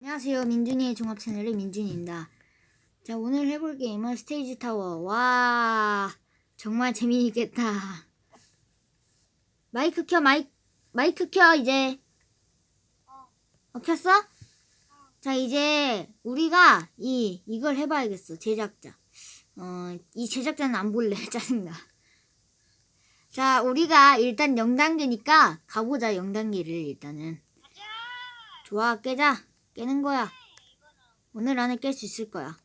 안녕하세요. 민준이의 종합 채널의 민준이입니다. 자, 오늘 해볼 게임은 스테이지 타워. 와, 정말 재미있겠다. 마이크 켜, 마이크, 마이크 켜, 이제. 어, 켰어? 자, 이제 우리가 이, 이걸 해봐야겠어. 제작자. 어, 이 제작자는 안 볼래. 짜증나. 자, 우리가 일단 0단계니까 가보자, 0단계를 일단은. 좋아, 깨자. 깨는 거야. 오늘 안에 깰 수 있을 거야.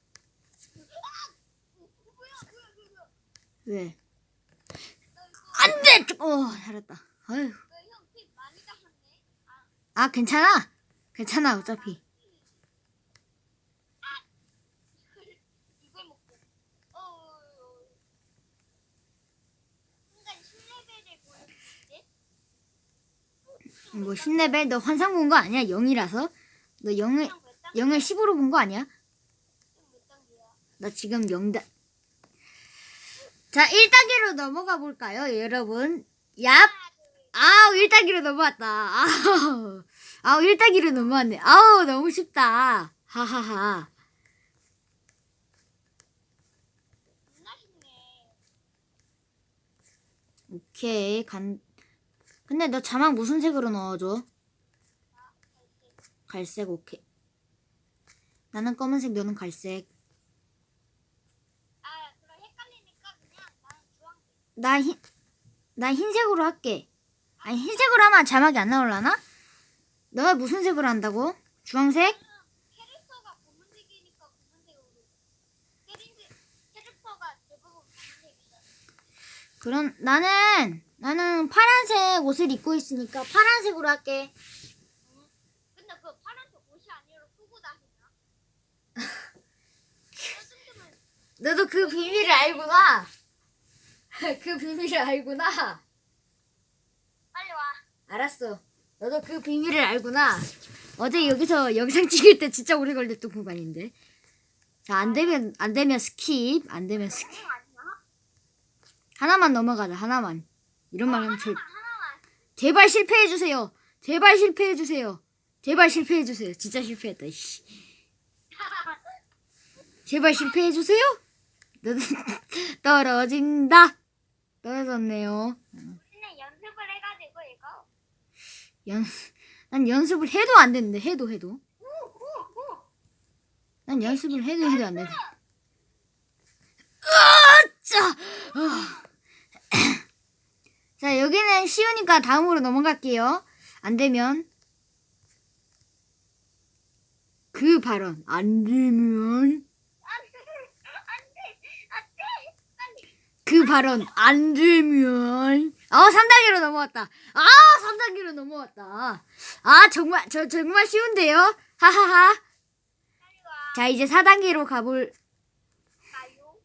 왜? 안 돼! 어, 잘했다. 아휴. 아, 괜찮아. 괜찮아, 어차피. 이걸 먹고 어 순간 10레벨을 보여주는데 뭐, 10레벨? 너 환상 본거 아니야? 0이라서? 너 0을, 0을 10으로 본 거 아니야? 나 지금 0단. 자, 1단계로 넘어가 볼까요, 여러분? 얍! 아우, 1단계로 넘어왔다. 아우, 아우, 1단계로 넘어왔네. 아우, 너무 쉽다. 하하하. 오케이, 간. 근데 너 자막 무슨 색으로 넣어줘? 갈색, 오케이. 나는 검은색, 너는 갈색. 아 그럼 헷갈리니까 그냥 나는 주황색 나 흰, 나 흰색으로 할게. 아니, 흰색으로 하면 자막이 안 나올라나? 너가 무슨 색으로 한다고? 주황색? 캐릭터가 검은색이니까 검은색으로 캐릭터, 캐릭터가 대부분 검은색이잖아 그럼, 나는, 나는 파란색 옷을 입고 있으니까 파란색으로 할게. 근데 그 파란색 옷이 아니라 쓰고 다니나? 이 정도면 너도 그 비밀을 알구나. 그 비밀을 알구나. 빨리 와 알았어. 너도 그 비밀을 알구나. 어제 여기서 영상 찍을 때 진짜 오래 걸렸던 구간인데. 자, 안 되면, 안 되면 스킵. 안 되면 스킵. 하나만 넘어가자, 하나만. 이런 말 하면 절, 하나만 제발 실패해 주세요. 제발 실패해 주세요. 제발 실패해 주세요. 진짜 실패했다, 씨. 제발 실패해 주세요. 너도 떨어진다. 떨어졌네요. 연습을 해가지고 이거 연, 난 연습을 해도 안 되는데, 해도, 해도. 오 오 오 난 연습을 해도 해도 안 돼. 으짜! 아. 자, 여기는 쉬우니까 다음으로 넘어갈게요. 안 되면. 그 발언, 안 되면. 안돼 안돼 안돼 빨리 그 발언, 안 되면. 아, 3단계로 넘어왔다. 아, 3단계로 넘어왔다. 아, 정말, 저 정말 쉬운데요? 하하하. 자, 이제 4단계로 가볼, 가요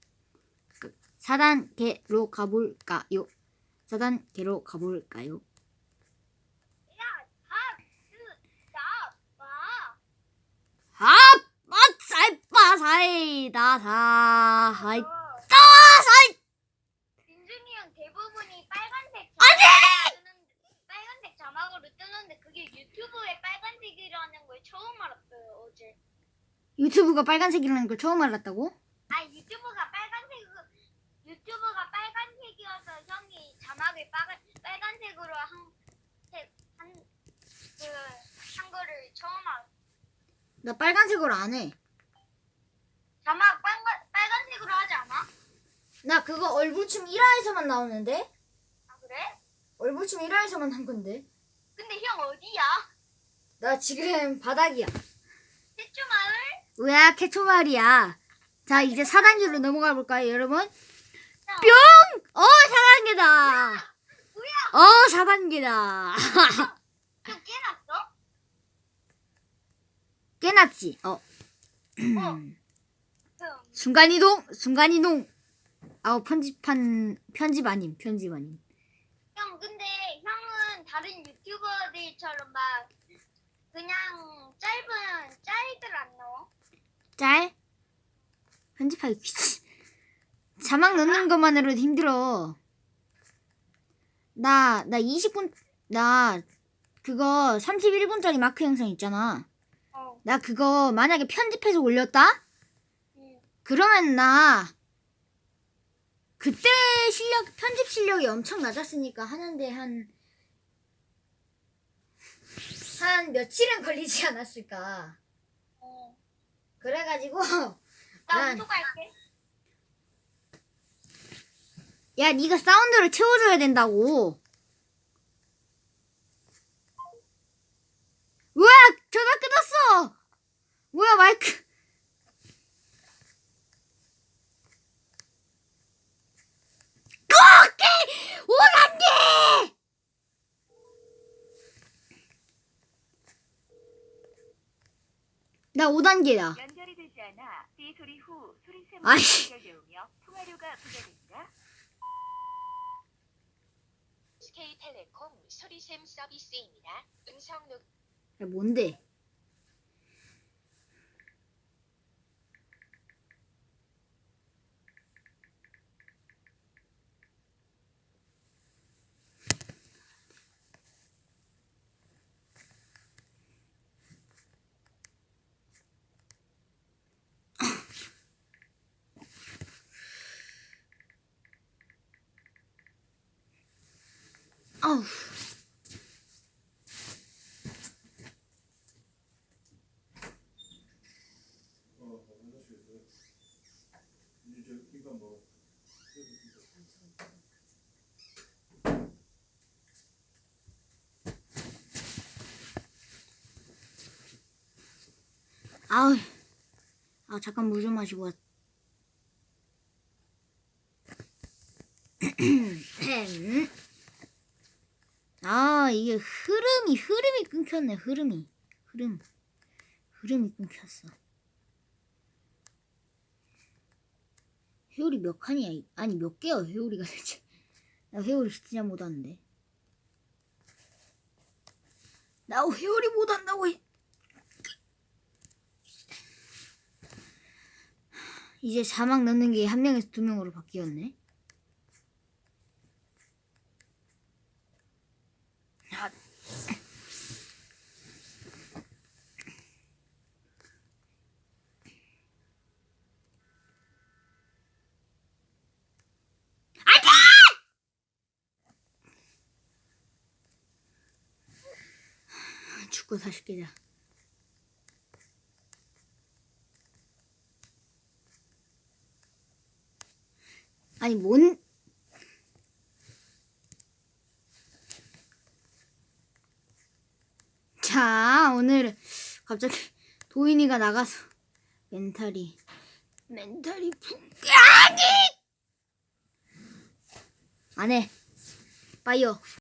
4단계로 가볼까요? 4단계로 가볼까요? 봐. 아! 맛살바 사이다 사이 어, 따 사이 민준이 형 대부분이 빨간색 아니! 뜨는데, 빨간색 자막으로 뜨는데 그게 유튜브에 빨간색이라는 걸 처음 알았어요 어제. 유튜브가 빨간색이라는 걸 처음 알았다고? 아 유튜브가 빨간색 유튜브가 빨간색이어서 형이 자막을 빨간 빨간색으로 한한그 한 거를 처음 알았어. 나 빨간색으로 안 해. 자막 빨간 빨간색으로 하지 않아? 나 그거 얼굴춤 1화에서만 나오는데? 아 그래? 얼굴춤 1화에서만 한 건데? 근데 형 어디야? 나 지금 바닥이야. 태초 마을? 뭐야, 캐초말이야. 자, 이제 4단계로 넘어가 볼까요, 여러분? 뿅! 어, 4단계다. 뭐야? 어, 4단계다. 형 깨놨어? 깨났지? 어. 형. 순간 이동, 순간 이동. 아우, 편집한, 편집 아님, 편집 아님. 형 근데 형은 다른 유튜버들처럼 막 그냥 짧은 짤들 안 넣어? 짤? 편집하기 귀찮. 자막 넣는 것만으로도 힘들어. 나, 나 20분, 나, 그거 31분짜리 마크 영상 있잖아. 어. 어. 나 그거 만약에 편집해서 올렸다? 응. 그러면 나 그때 실력 편집 실력이 엄청 낮았으니까 하는데 한 한 며칠은 걸리지 않았을까. 어. 그래가지고 나 난- 운동할게. 야 네가 사운드를 채워줘야 된다고. 뭐야 전화 끊었어. 뭐야 마이크. 오케이 오단계. 나 5단계다. 연결이 되지 않아 삐 소리 후 소리샘으로 아이씨. 연결되오며 통화료가 부과됩니다. SK텔레콤 소리샘 서비스입니다. 음성 녹 야, 뭔데? 아우. 아우. 아, 잠깐 물 좀 마시고 왔. 음. 아, 이게 흐름이, 흐름이 끊겼네, 흐름이. 흐름. 흐름이 끊겼어. 회오리 몇 칸이야? 이- 아니, 몇 개야, 회오리가 대체. 나 회오리 진짜 못하는데. 나 회오리 못한다고. 이- 이제 자막 넣는 게 한 명에서 두 명으로 바뀌었네. 아. 안돼! 죽고 다시 깨자. 아니 뭔 자, 오늘 갑자기 도인이가 나가서 멘탈이 멘탈이 붕 아니 안 해. 빠이요.